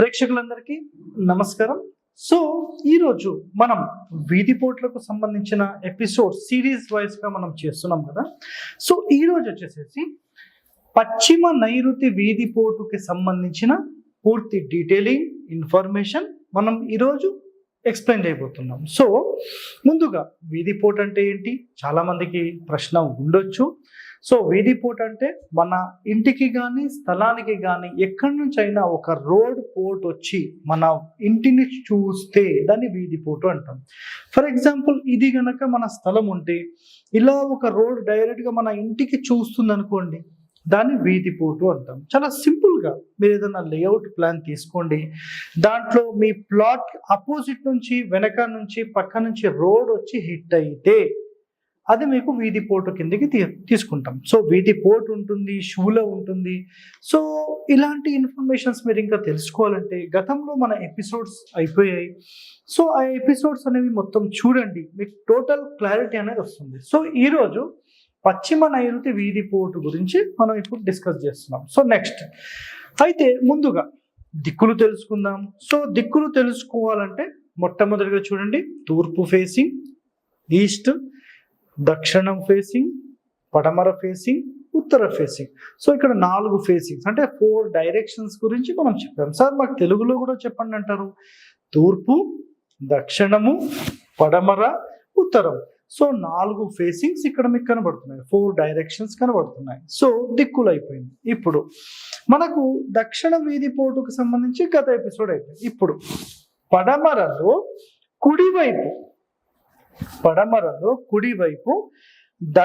ప్రేక్షకులందరికీ నమస్కారం. సో ఈరోజు మనం వీధి పోట్లకు సంబంధించిన ఎపిసోడ్ సిరీస్ వైస్గా మనం చేస్తున్నాం కదా. సో ఈ రోజు వచ్చేసేసి పశ్చిమ నైరుతి వీధి పోటుకి సంబంధించిన పూర్తి డీటెయిలింగ్ ఇన్ఫర్మేషన్ మనం ఈరోజు ఎక్స్ప్లెయిన్ చేయబోతున్నాం. సో ముందుగా వీధిపోటు అంటే ఏంటి? చాలామందికి ప్రశ్న ఉండొచ్చు. సో వీధి అంటే మన ఇంటికి కానీ స్థలానికి కానీ ఎక్కడి నుంచి అయినా ఒక రోడ్ పోర్ట్ వచ్చి మన ఇంటిని చూస్తే దాన్ని వీధి పోటు అంటాం. ఫర్ ఎగ్జాంపుల్ ఇది గనక మన స్థలం ఉంటే ఇలా ఒక రోడ్ డైరెక్ట్గా మన ఇంటికి చూస్తుంది అనుకోండి దాన్ని వీధి పోటు అంటాం. చాలా సింపుల్గా మీరు ఏదైనా లేఅవుట్ ప్లాన్ తీసుకోండి. దాంట్లో మీ ప్లాట్ అపోజిట్ నుంచి వెనక నుంచి పక్క నుంచి రోడ్ వచ్చి హిట్ అయితే అది మీకు వీధి పోటు కిందకి తీ తీసుకుంటాం. సో వీధి పోటు ఉంటుంది షూల ఉంటుంది. సో ఇలాంటి ఇన్ఫర్మేషన్స్ మీరు ఇంకా తెలుసుకోవాలంటే గతంలో మన ఎపిసోడ్స్ అయిపోయాయి. సో ఆ ఎపిసోడ్స్ అనేవి మొత్తం చూడండి. మీకు టోటల్ క్లారిటీ అనేది వస్తుంది. సో ఈరోజు పశ్చిమ నైరుతి వీధి పోటు గురించి మనం ఇప్పుడు డిస్కస్ చేస్తున్నాం. సో నెక్స్ట్ అయితే ముందుగా దిక్కులు తెలుసుకుందాం. సో దిక్కులు తెలుసుకోవాలంటే మొట్టమొదటిగా చూడండి. తూర్పు ఫేసింగ్ ఈస్ట్ దక్షిణం ఫేసింగ్ పడమర ఫేసింగ్ ఉత్తర ఫేసింగ్ సో ఇక్కడ నాలుగు ఫేసింగ్స్ అంటే ఫోర్ డైరెక్షన్స్ గురించి మనం చెప్పాం. సార్ మాకు తెలుగులో కూడా చెప్పండి అంటారు. తూర్పు దక్షిణము పడమర ఉత్తరం. సో నాలుగు ఫేసింగ్స్ ఇక్కడ మీకు కనబడుతున్నాయి. ఫోర్ డైరెక్షన్స్ కనబడుతున్నాయి. సో దిక్కులు అయిపోయింది ఇప్పుడు మనకు దక్షిణ వీధి పోటుకు సంబంధించి గత ఎపిసోడ్ అయిపోయింది. ఇప్పుడు పడమరలో కుడివైపు పడమరలో కుడివైపు ద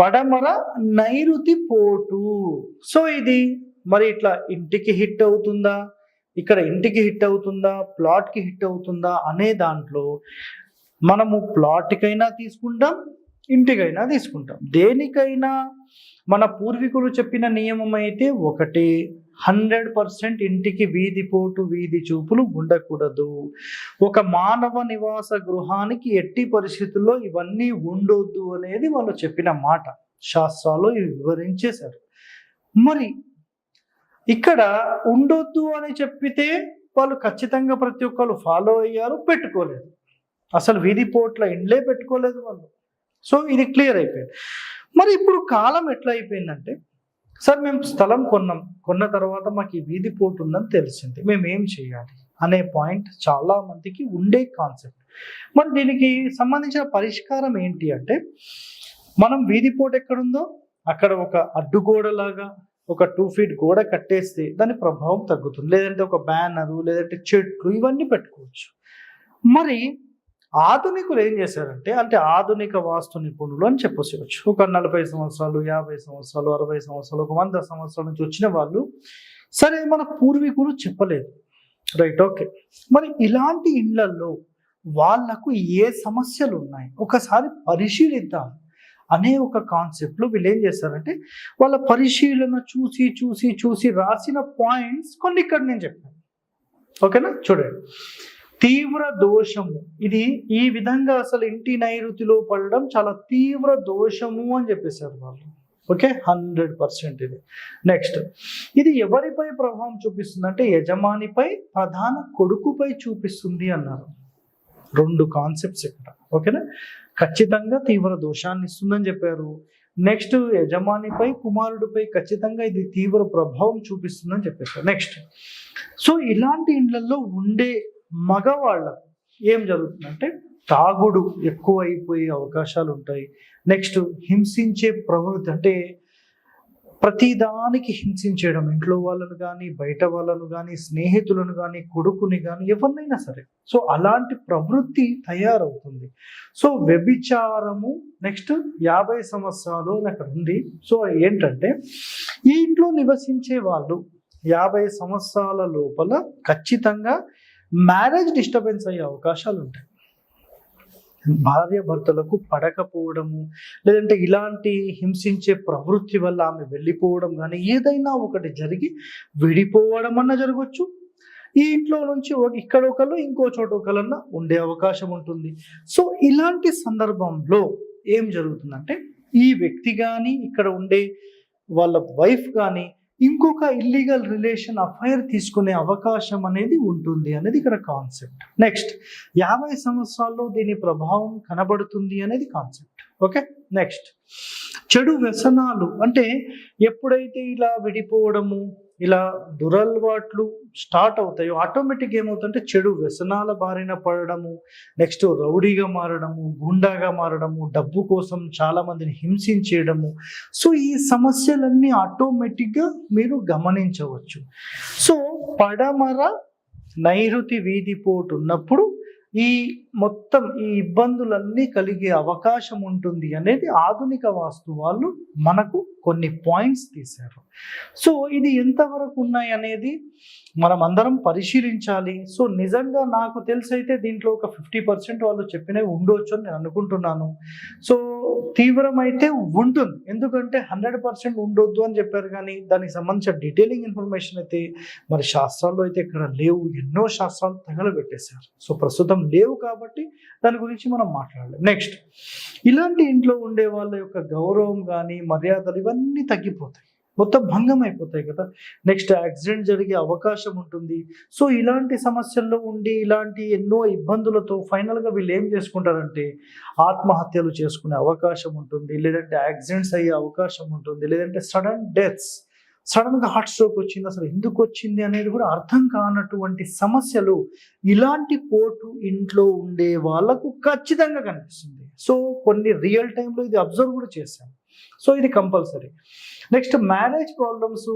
పడమర నైరుతి పోటు. సో ఇది మరి ఇట్లా ఇంటికి హిట్ అవుతుందా? ఇక్కడ ఇంటికి హిట్ అవుతుందా? ప్లాట్కి హిట్ అవుతుందా? అనే దాంట్లో మనము ప్లాట్కైనా తీసుకుంటాం ఇంటికైనా తీసుకుంటాం. దేనికైనా మన పూర్వీకులు చెప్పిన నియమం అయితే ఒకటి హండ్రెడ్ పర్సెంట్ ఇంటికి వీధి పోటు వీధి చూపులు ఉండకూడదు. ఒక మానవ నివాస గృహానికి ఎట్టి పరిస్థితుల్లో ఇవన్నీ ఉండొద్దు అనేది వాళ్ళు చెప్పిన మాట. శాస్త్రాలు ఇవి వివరించేశారు. మరి ఇక్కడ ఉండొద్దు అని చెప్పితే వాళ్ళు ఖచ్చితంగా ప్రతి ఒక్కరు ఫాలో అయ్యారు పెట్టుకోలేదు. అసలు వీధి పోట్ల ఇండ్లే పెట్టుకోలేదు వాళ్ళు. సో ఇది క్లియర్ అయిపోయింది. మరి ఇప్పుడు కాలం ఎట్లా అయిపోయిందంటే సార్ మేము స్థలం కొన్నాం. కొన్న తర్వాత మాకు ఈ వీధి పోటు ఉందని తెలిసింది. మేము ఏం చేయాలి అనే పాయింట్ చాలా మందికి ఉండే కాన్సెప్ట్. మరి దీనికి సంబంధించిన పరిష్కారం ఏంటి అంటే మనం వీధి పోటు ఎక్కడుందో అక్కడ ఒక అడ్డుగోడలాగా ఒక టూ ఫీట్ గోడ కట్టేస్తే దాని ప్రభావం తగ్గుతుంది. లేదంటే ఒక బ్యానరు లేదంటే చెట్లు ఇవన్నీ పెట్టుకోవచ్చు. మరి ఆధునికులు ఏం చేశారంటే అంటే ఆధునిక వాస్తు నిపుణులు అని చెప్పొచ్చు. ఒక నలభై సంవత్సరాలు యాభై సంవత్సరాలు అరవై సంవత్సరాలు ఒక వంద సంవత్సరాల నుంచి వచ్చిన వాళ్ళు సరే మన పూర్వీకులు చెప్పలేదు. Right okay. మరి ఇలాంటి ఇళ్ళలో వాళ్ళకు ఏ సమస్యలు ఉన్నాయి ఒకసారి పరిశీలిద్దాం. అనే ఒక కాన్సెప్ట్లో వీళ్ళు ఏం చేస్తారంటే వాళ్ళ పరిశీలన చూసి చూసి చూసి రాసిన పాయింట్స్ కొన్ని ఇక్కడ నేను చెప్పాను. ఓకేనా? చూడండి. తీవ్ర దోషము. ఇది ఈ విధంగా అసలు ఇంటి నైరుతిలో పడడం చాలా తీవ్ర దోషము అని చెప్పేశారు వాళ్ళు. ఓకే? హండ్రెడ్ పర్సెంట్ ఇది. నెక్స్ట్ ఇది ఎవరిపై ప్రభావం చూపిస్తుంది అంటే యజమానిపై ప్రధాన కొడుకుపై చూపిస్తుంది అన్నారు. రెండు కాన్సెప్ట్స్ ఇక్కడ. ఓకేనా? ఖచ్చితంగా తీవ్ర దోషాన్ని ఇస్తుందని చెప్పారు. నెక్స్ట్ యజమానిపై కుమారుడిపై ఖచ్చితంగా ఇది తీవ్ర ప్రభావం చూపిస్తుందని చెప్పేశారు నెక్స్ట్ సో ఇలాంటి ఇండ్లలో ఉండే మగవాళ్ళకు ఏం జరుగుతుందంటే తాగుడు ఎక్కువ అయిపోయే అవకాశాలు ఉంటాయి నెక్స్ట్ హింసించే ప్రవృత్తి అంటే ప్రతిదానికి హింసించడం. ఇంట్లో వాళ్ళను కానీ బయట వాళ్ళను కానీ స్నేహితులను కానీ కొడుకుని కానీ ఎవరినైనా సరే. సో అలాంటి ప్రవృత్తి తయారవుతుంది. సో వ్యభిచారము నెక్స్ట్ యాభై సంవత్సరాలు అని అక్కడ ఉంది. సో ఏంటంటే ఈ ఇంట్లో నివసించే వాళ్ళు యాభై సంవత్సరాల లోపల ఖచ్చితంగా మ్యారేజ్ డిస్టర్బెన్స్ అయ్యే అవకాశాలు ఉంటాయి. భార్య భర్తలకు పడకపోవడము లేదంటే ఇలాంటి హింసించే ప్రవృత్తి వల్ల ఆమె వెళ్ళిపోవడం కానీ ఏదైనా ఒకటి జరిగి విడిపోవడం అన్న జరగవచ్చు ఈ ఇంట్లో నుంచి ఒక- ఇక్కడ ఒకళ్ళు ఇంకో చోట ఒకళ్ళన్నా ఉండే అవకాశం ఉంటుంది. సో ఇలాంటి సందర్భంలో ఏం జరుగుతుందంటే ఈ వ్యక్తి కానీ ఇక్కడ ఉండే వాళ్ళ వైఫ్ కానీ ఇంకొక ఇల్లీగల్ రిలేషన్ అఫైర్ తీసుకునే అవకాశం అనేది ఉంటుంది అనేది ఇక్కడ కాన్సెప్ట్ నెక్స్ట్ యాభై సంవత్సరాల్లో దీని ప్రభావం కనబడుతుంది అనేది కాన్సెప్ట్ ఓకే నెక్స్ట్ చెడు వ్యసనాలు అంటే ఎప్పుడైతే ఇలా విడిపోవడము ఇలా దురలవాట్లు స్టార్ట్ అవుతాయో. ఆటోమేటిక్ ఏమవుతుందంటే చెడు వ్యసనాల బారిన పడడము నెక్స్ట్ రౌడీగా మారడము గుండాగా మారడము డబ్బు కోసం చాలా మందిని హింసించేయడము. సో ఈ సమస్యలన్నీ ఆటోమేటిక్గా మీరు గమనించవచ్చు. సో పడమర నైరుతి వీధిపోటు ఉన్నప్పుడు ఈ మొత్తం ఈ ఇబ్బందులన్నీ కలిగే అవకాశం ఉంటుంది అనేది ఆధునిక వాస్తు వాళ్ళు మనకు కొన్ని పాయింట్స్ తీశారు. సో ఇది ఎంతవరకు ఉన్నాయి అనేది మనం అందరం పరిశీలించాలి. సో నిజంగా నాకు తెలిసి అయితే దీంట్లో ఒక ఫిఫ్టీ పర్సెంట్ వాళ్ళు చెప్పినవి ఉండొచ్చు అని నేను అనుకుంటున్నాను. సో తీవ్రమైతే ఉంటుంది. ఎందుకంటే హండ్రెడ్ పర్సెంట్ ఉండొద్దు అని చెప్పారు కానీ దానికి సంబంధించిన డీటెయిలింగ్ ఇన్ఫర్మేషన్ అయితే మరి శాస్త్రాల్లో అయితే ఇక్కడ లేవు. ఎన్నో శాస్త్రాలు తగలబెట్టేశారు. సో ప్రస్తుతం లేవు కాబట్టి దాని గురించి మనం మాట్లాడలేం. నెక్స్ట్ ఇలాంటి ఇంట్లో ఉండే వాళ్ళ యొక్క గౌరవం కానీ మర్యాదలు ఇవన్నీ తగ్గిపోతాయి. మొత్తం భంగం అయిపోతాయి కదా. నెక్స్ట్ యాక్సిడెంట్ జరిగే అవకాశం ఉంటుంది. సో ఇలాంటి సమస్యల్లో ఉండి ఇలాంటి ఎన్నో ఇబ్బందులతో ఫైనల్గా వీళ్ళు ఏం చేసుకుంటారంటే ఆత్మహత్యలు చేసుకునే అవకాశం ఉంటుంది. లేదంటే యాక్సిడెంట్స్ అయ్యే అవకాశం ఉంటుంది. లేదంటే సడన్ డెత్స్ సడన్గా హార్ట్ స్ట్రోక్ వచ్చింది అసలు ఎందుకు వచ్చింది అనేది కూడా అర్థం కానటువంటి సమస్యలు ఇలాంటి పోటు ఇంట్లో ఉండే వాళ్ళకు ఖచ్చితంగా కనిపిస్తుంది. సో కొన్ని రియల్ టైంలో ఇది అబ్జర్వ్ కూడా చేశాం. సో ఇది compulsory. Next marriage problems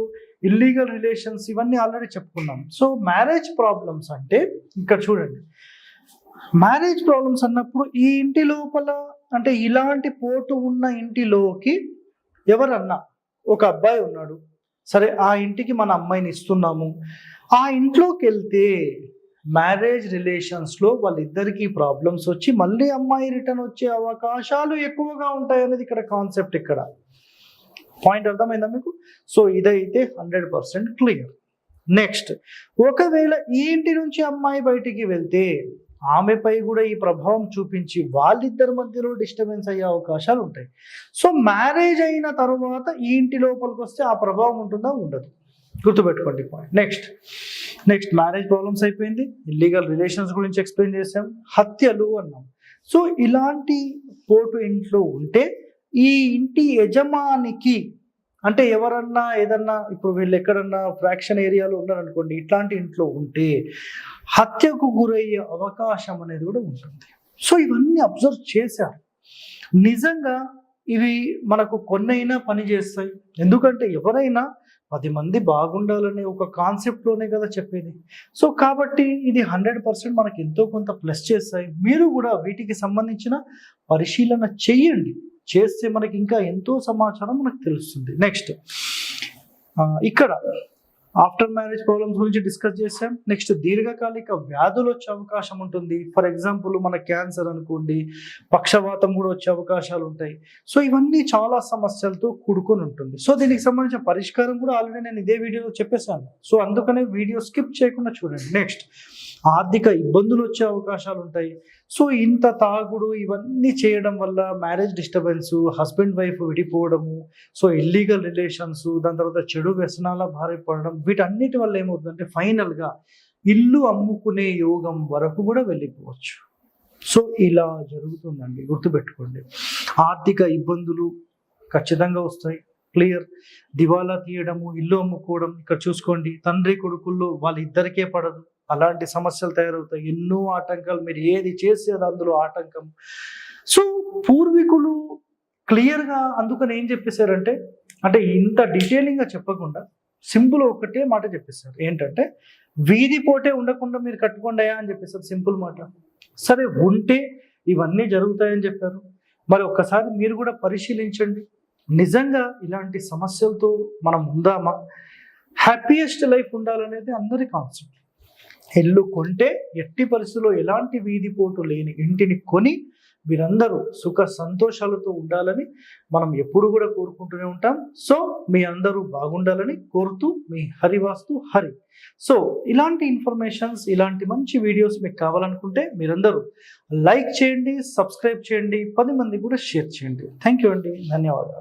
illegal relations ఇవన్నీ ఆల్రెడీ చెప్పుకున్నాం. సో మ్యారేజ్ ప్రాబ్లమ్స్ అంటే ఇక్కడ చూడండి. మ్యారేజ్ ప్రాబ్లమ్స్ అన్నప్పుడు ఈ ఇంటి లోపల అంటే ఇలాంటి పోటు ఉన్న ఇంటిలోకి ఎవరన్నా ఒక అబ్బాయి ఉన్నాడు సరే ఆ ఇంటికి మన అమ్మాయిని ఇస్తున్నాము. ఆ ఇంట్లోకి వెళ్తే మ్యారేజ్ రిలేషన్స్లో వాళ్ళిద్దరికీ ప్రాబ్లమ్స్ వచ్చి మళ్ళీ అమ్మాయి రిటర్న్ వచ్చే అవకాశాలు ఎక్కువగా ఉంటాయి అనేది ఇక్కడ కాన్సెప్ట్ ఇక్కడ. పాయింట్ అర్థమైందా మీకు? సో ఇదైతే హండ్రెడ్ పర్సెంట్ క్లియర్. నెక్స్ట్ ఒకవేళ ఈ ఇంటి నుంచి అమ్మాయి బయటికి వెళ్తే ఆమెపై కూడా ఈ ప్రభావం చూపించి వాళ్ళిద్దరి మధ్యలో డిస్టర్బెన్స్ అయ్యే అవకాశాలు ఉంటాయి. సో మ్యారేజ్ అయిన తర్వాత ఈ ఇంటి లోపలికి వస్తే ఆ ప్రభావం ఉంటుందా? ఉండదు. గుర్తుపెట్టుకోండి point next next marriage problems అయిపోయింది. ఇల్లీగల్ రిలేషన్స్ గురించి ఎక్స్ప్లెయిన్ చేసాం హత్యలు అన్నాం. సో ఇలాంటి పోటు ఇంట్లో ఉంటే ఈ ఇంటి యజమానికి అంటే ఎవరన్నా ఏదన్నా ఇప్పుడు వీళ్ళు ఎక్కడన్నా ఫ్రాక్షన్ ఏరియాలో ఉన్నారనుకోండి ఇట్లాంటి ఇంట్లో ఉంటే హత్యకు గురయ్యే అవకాశం అనేది కూడా ఉంటుంది. సో ఇవన్నీ అబ్జర్వ్ చేశారు. నిజంగా ఇవి మనకు కొన్నైనా పని చేస్తాయి. ఎందుకంటే ఎవరైనా పది మంది బాగుండాలనే ఒక కాన్సెప్ట్లోనే కదా చెప్పేది. సో కాబట్టి ఇది హండ్రెడ్ పర్సెంట్ మనకి ఎంతో కొంత ప్లస్ చేస్తాయి. మీరు కూడా వీటికి సంబంధించిన పరిశీలన చెయ్యండి. చేస్తే మనకి ఇంకా ఎంతో సమాచారం మనకు తెలుస్తుంది. నెక్స్ట్ ఇక్కడ ఆఫ్టర్ మ్యారేజ్ ప్రాబ్లమ్స్ గురించి డిస్కస్ చేసాం నెక్స్ట్ దీర్ఘకాలిక వ్యాధులు వచ్చే అవకాశం ఉంటుంది. ఫర్ ఎగ్జాంపుల్ మన క్యాన్సర్ అనుకోండి పక్షవాతం కూడా వచ్చే అవకాశాలు ఉంటాయి. సో ఇవన్నీ చాలా సమస్యలతో కూడుకొని ఉంటుంది. సో దీనికి సంబంధించిన పరిష్కారం కూడా ఆల్రెడీ నేను ఇదే వీడియోలో చెప్పేశాను. సో అందుకనే వీడియో స్కిప్ చేయకుండా చూడండి. నెక్స్ట్ ఆర్థిక ఇబ్బందులు వచ్చే అవకాశాలు ఉంటాయి. సో ఇంత తాగుడు ఇవన్నీ చేయడం వల్ల మ్యారేజ్ డిస్టర్బెన్స్ హస్బెండ్ వైఫ్ విడిపోవడము సో ఇల్లీగల్ రిలేషన్స్ దాని తర్వాత చెడు వ్యసనాల భారీ పడడం వీటన్నిటి వల్ల ఏమవుతుందంటే ఫైనల్గా ఇల్లు అమ్ముకునే యోగం వరకు కూడా వెళ్ళిపోవచ్చు. సో ఇలా జరుగుతుందండి గుర్తుపెట్టుకోండి. ఆర్థిక ఇబ్బందులు ఖచ్చితంగా వస్తాయి క్లియర్. దివాలా తీయడము ఇల్లు అమ్ముకోవడం ఇక్కడ చూసుకోండి తండ్రి కొడుకుల్లో వాళ్ళిద్దరికే పడదు. అలాంటి సమస్యలు తయారవుతాయి. ఎన్నో ఆటంకాలు మీరు ఏది చేసేది అందులో ఆటంకం. సో పూర్వీకులు క్లియర్గా అందుకని ఏం చెప్పేశారంటే అంటే ఇంత డీటెయిలింగ్గా చెప్పకుండా సింపుల్ ఒకటే మాట చెప్పేశారు. ఏంటంటే వీధి పోటే ఉండకుండా మీరు కట్టుకోండి అని చెప్పేసారు సింపుల్ మాట. సరే ఉంటే ఇవన్నీ జరుగుతాయని చెప్పారు. మరి ఒక్కసారి మీరు కూడా పరిశీలించండి. నిజంగా ఇలాంటి సమస్యలతో మనం ఉందామా? హ్యాపీయెస్ట్ లైఫ్ ఉండాలనేది అందరి కాన్సెప్ట్ ఇల్లు కొంటే ఎట్టి పరిస్థితుల్లో ఎలాంటి వీధిపోటు లేని ఇంటిని కొని మీరందరూ సుఖ సంతోషాలతో ఉండాలని మనం ఎప్పుడు కూడా కోరుకుంటూనే ఉంటాం. సో మీ అందరూ బాగుండాలని కోరుతూ మీ హరివాస్తు హరి. సో ఇలాంటి ఇన్ఫర్మేషన్స్ ఇలాంటి మంచి వీడియోస్ మీకు కావాలనుకుంటే మీరందరూ లైక్ చేయండి సబ్స్క్రైబ్ చేయండి పది మంది కూడా షేర్ చేయండి. థ్యాంక్ యూ అండి. ధన్యవాదాలు.